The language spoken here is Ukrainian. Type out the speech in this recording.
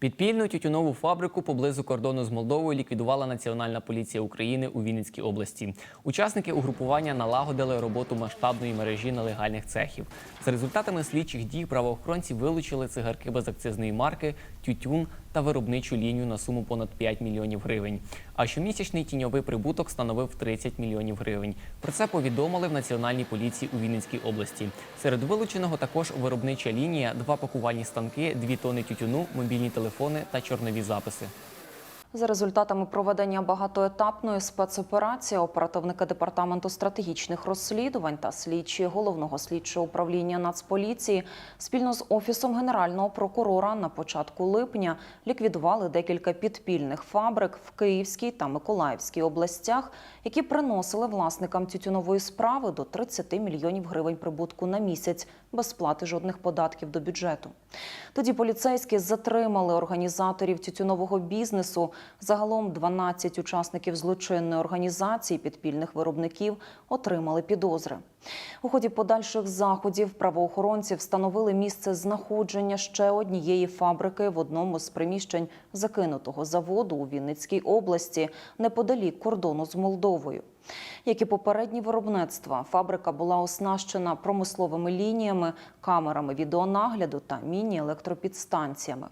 Підпільну тютюнову фабрику поблизу кордону з Молдовою ліквідувала Національна поліція України у Вінницькій області. Учасники угрупування налагодили роботу масштабної мережі нелегальних цехів. За результатами слідчих дій правоохоронці вилучили цигарки безакцизної марки, тютюн та виробничу лінію на суму понад 5 мільйонів гривень. А щомісячний тіньовий прибуток становив 30 мільйонів гривень. Про це повідомили в Національній поліції у Вінницькій області. Серед вилученого також виробнича лінія, два пакувальні станки, дві тони тютюну, мобільні телефони та чорнові записи. За результатами проведення багатоетапної спецоперації оперативники департаменту стратегічних розслідувань та слідчі головного слідчого управління Нацполіції спільно з офісом генерального прокурора на початку липня ліквідували декілька підпільних фабрик в Київській та Миколаївській областях, які приносили власникам тютюнової справи до 30 мільйонів гривень прибутку на місяць без сплати жодних податків до бюджету. Тоді поліцейські затримали організаторів тютюнового бізнесу. Загалом 12 учасників злочинної організації підпільних виробників отримали підозри. У ході подальших заходів правоохоронці встановили місце знаходження ще однієї фабрики в одному з приміщень закинутого заводу у Вінницькій області неподалік кордону з Молдовою. Як і попередні виробництва, фабрика була оснащена промисловими лініями, камерами відеонагляду та міні-електропідстанціями.